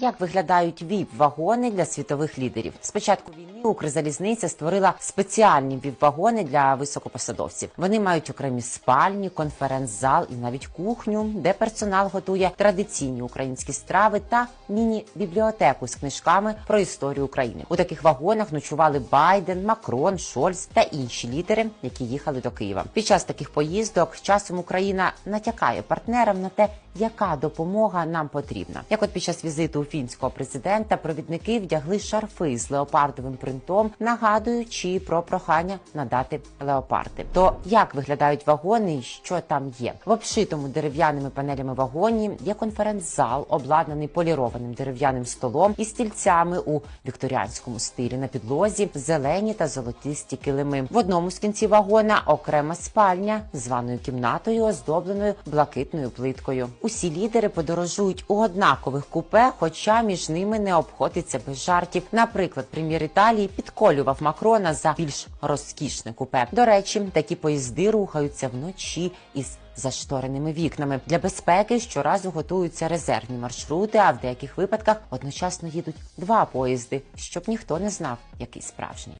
Як виглядають ВІП-вагони для світових лідерів? З початку війни Укрзалізниця створила спеціальні ВІП-вагони для високопосадовців. Вони мають окремі спальні, конференц-зал і навіть кухню, де персонал готує традиційні українські страви та міні-бібліотеку з книжками про історію України. У таких вагонах ночували Байден, Макрон, Шольц та інші лідери, які їхали до Києва. Під час таких поїздок часом Україна натякає партнерам на те, яка допомога нам потрібна. Як от під час візиту фінського президента провідники вдягли шарфи з леопардовим принтом, нагадуючи про прохання надати леопарди. То як виглядають вагони і що там є? В обшитому дерев'яними панелями вагоні є конференц-зал, обладнаний полірованим дерев'яним столом і стільцями у вікторіанському стилі на підлозі, зелені та золотисті килими. В одному з кінців вагона окрема спальня з ванною кімнатою, оздобленою блакитною плиткою. Усі лідери подорожують у однакових купе, хоча між ними не обходиться без жартів. Наприклад, прем'єр Італії підколював Макрона за більш розкішне купе. До речі, такі поїзди рухаються вночі із заштореними вікнами. Для безпеки щоразу готуються резервні маршрути, а в деяких випадках одночасно їдуть два поїзди, щоб ніхто не знав, який справжній.